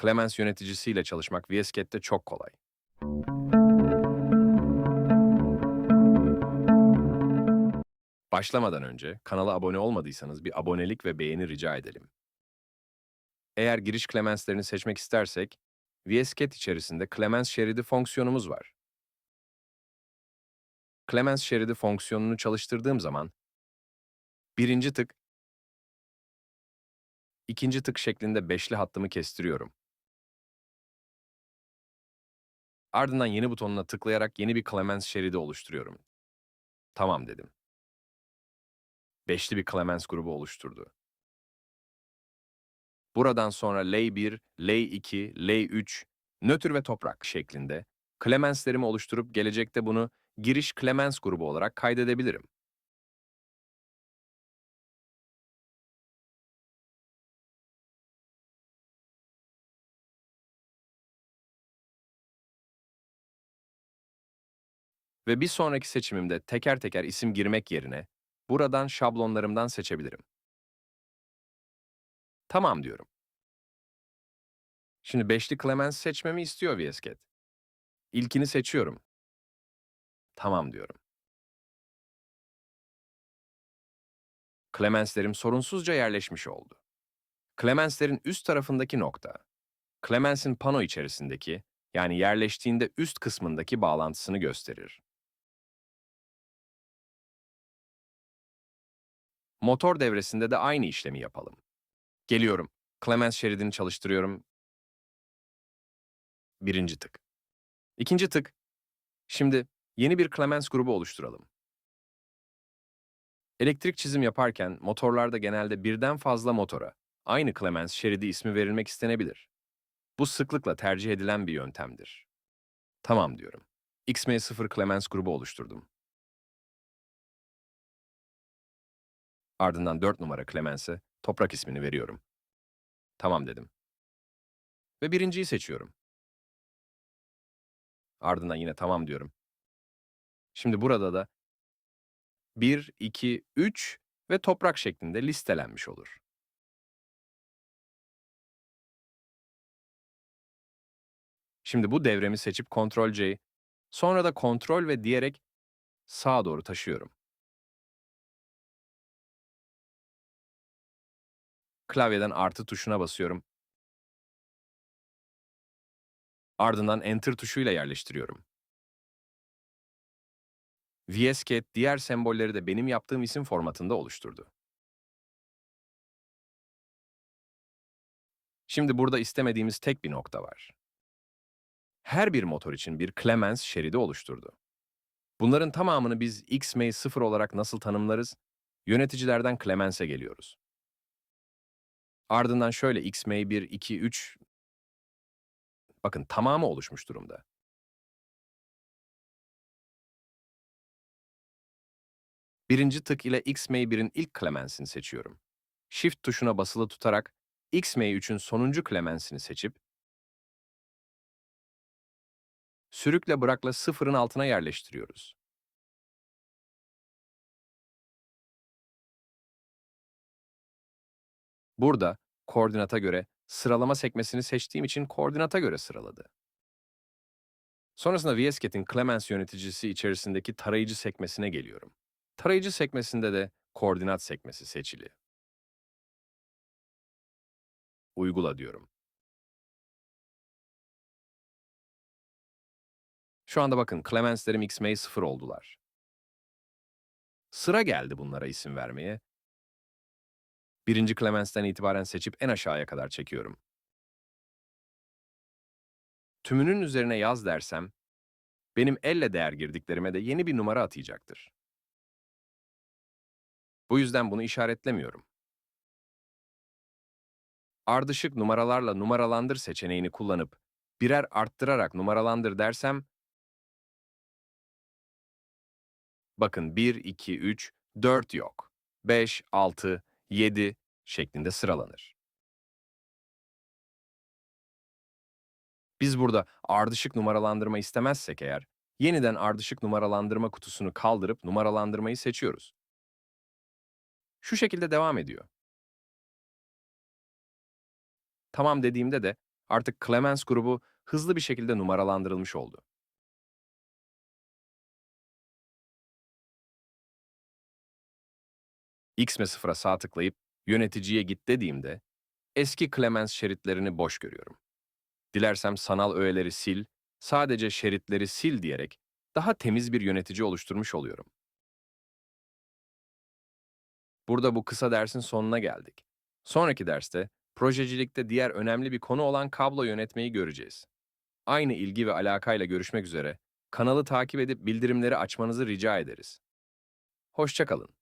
Clemens yöneticisiyle çalışmak VSCAT'te çok kolay. Başlamadan önce kanala abone olmadıysanız bir abonelik ve beğeni rica edelim. Eğer giriş Clemens'lerini seçmek istersek, VSCAT içerisinde Clemens şeridi fonksiyonumuz var. Clemens şeridi fonksiyonunu çalıştırdığım zaman, birinci tık, ikinci tık şeklinde beşli hattımı kestiriyorum. Ardından yeni butonuna tıklayarak yeni bir Clemens şeridi oluşturuyorum. Tamam dedim. Beşli bir Clemens grubu oluşturdu. Buradan sonra Lay 1, Lay 2, Lay 3, nötr ve toprak şeklinde Clemens'lerimi oluşturup gelecekte bunu giriş Clemens grubu olarak kaydedebilirim. Ve bir sonraki seçimimde teker teker isim girmek yerine buradan şablonlarımdan seçebilirim. Tamam diyorum. Şimdi beşli Clemens seçmemi istiyor VSCAT. İlkini seçiyorum. Tamam diyorum. Clemens'lerim sorunsuzca yerleşmiş oldu. Clemens'lerin üst tarafındaki nokta, Clemens'in pano içerisindeki, yani yerleştiğinde üst kısmındaki bağlantısını gösterir. Motor devresinde de aynı işlemi yapalım. Geliyorum. Clemens şeridini çalıştırıyorum. Birinci tık. İkinci tık. Şimdi yeni bir Clemens grubu oluşturalım. Elektrik çizim yaparken motorlarda genelde birden fazla motora aynı Clemens şeridi ismi verilmek istenebilir. Bu sıklıkla tercih edilen bir yöntemdir. Tamam diyorum. XM0 Clemens grubu oluşturdum. Ardından 4 numara Clemens'e toprak ismini veriyorum. Tamam dedim. Ve birinciyi seçiyorum. Ardından yine tamam diyorum. Şimdi burada da 1, 2, 3 ve toprak şeklinde listelenmiş olur. Şimdi bu devremi seçip Ctrl C'yi, sonra da Ctrl ve diyerek sağa doğru taşıyorum. Klavyeden artı tuşuna basıyorum. Ardından Enter tuşuyla yerleştiriyorum. VSCAT diğer sembolleri de benim yaptığım isim formatında oluşturdu. Şimdi burada istemediğimiz tek bir nokta var. Her bir motor için bir Clemens şeridi oluşturdu. Bunların tamamını biz XMAY0 olarak nasıl tanımlarız? Yöneticilerden Clemens'e geliyoruz. Ardından şöyle XMAY 1, 2, 3 bakın tamamı oluşmuş durumda. Birinci tık ile XMAY1'in ilk Clemens'ini seçiyorum. Shift tuşuna basılı tutarak XMAY3'ün sonuncu Clemens'ini seçip sürükle bırakla sıfırın altına yerleştiriyoruz. Burada koordinata göre sıralama sekmesini seçtiğim için koordinata göre sıraladı. Sonrasında VSCAT'in Clemens yöneticisi içerisindeki tarayıcı sekmesine geliyorum. Tarayıcı sekmesinde de koordinat sekmesi seçili. Uygula diyorum. Şu anda bakın Clemens'lerim XMAY 0 oldular. Sıra geldi bunlara isim vermeye Birinci Clemens'ten itibaren seçip en aşağıya kadar çekiyorum. Tümünün üzerine yaz dersem, benim elle değer girdiklerime de yeni bir numara atayacaktır. Bu yüzden bunu işaretlemiyorum. Ardışık numaralarla numaralandır seçeneğini kullanıp birer arttırarak numaralandır dersem, bakın 1, 2, 3, 4 yok. 5, 6, 7 şeklinde sıralanır. Biz burada ardışık numaralandırma istemezsek eğer, yeniden ardışık numaralandırma kutusunu kaldırıp numaralandırmayı seçiyoruz. Şu şekilde devam ediyor. Tamam dediğimde de Artık Clemens grubu hızlı bir şekilde numaralandırılmış oldu. X ve sıfıra sağ tıklayıp yöneticiye git dediğimde eski Clemens şeritlerini boş görüyorum. Dilersem sanal öğeleri sil, sadece şeritleri sil diyerek daha temiz bir yönetici oluşturmuş oluyorum. Burada bu kısa dersin sonuna geldik. Sonraki derste projecilikte diğer önemli bir konu olan kablo yönetmeyi göreceğiz. Aynı ilgi ve alakayla görüşmek üzere kanalı takip edip bildirimleri açmanızı rica ederiz. Hoşçakalın.